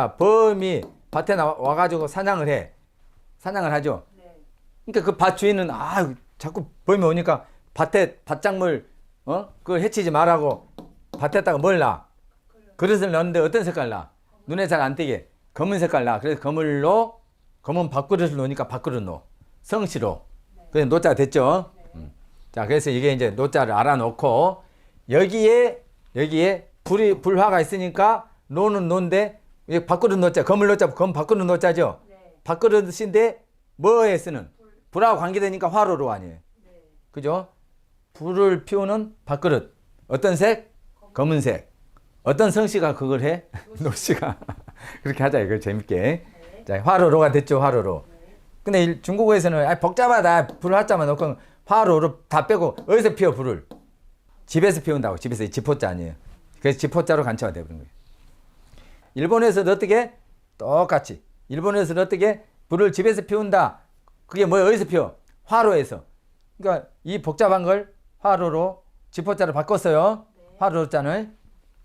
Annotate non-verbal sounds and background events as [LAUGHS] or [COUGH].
아, 범이 밭에 나와 와가지고 사냥을 해. 사냥을 하죠. 네. 그러니까 그 밭 주인은 아 자꾸 범이 오니까 밭에 밭작물 어 그걸 해치지 말라고 밭에다가 뭘 놔? 그릇을 넣는데 어떤 색깔 나? 눈에 잘 안 띄게 검은 색깔 나. 그래서 검을로 검은 밥그릇을 놓으니까 밥그릇 놓. 성시로. 그래서 노자 됐죠. 음. 자 그래서 이게 이제 노자를 알아놓고 여기에 여기에 불이 불화가 있으니까 노는 노인데 이 밥그릇 노자 검을 노자 검 밥그릇 노자죠. 네. 밥그릇인데 뭐에 쓰는 불 하고 관계되니까 화로로 아니에요. 네. 그죠? 불을 피우는 밥그릇. 어떤 색? 검은 색. 어떤 성씨가 그걸 해? 노씨가. [LAUGHS] [LAUGHS] 그렇게 하자, 이걸 재밌게. 네. 자, 화로로가 됐죠, 화로로. 근데 일- 중국어에서는 아, 복잡하다. 불 화자만 넣고 화로로 다 빼고 어디서 피워, 불을? 집에서 피운다고. 집에서 이 지포자 아니에요. 그래서 지포자로 간처가 되버린 거예요. 일본에서도 어떻게? 똑같이. 일본에서도 어떻게? 불을 집에서 피운다. 그게 뭐 어디서 피워? 화로에서. 그러니까 이 복잡한 걸 화로로 지포자로 바꿨어요. 화로자는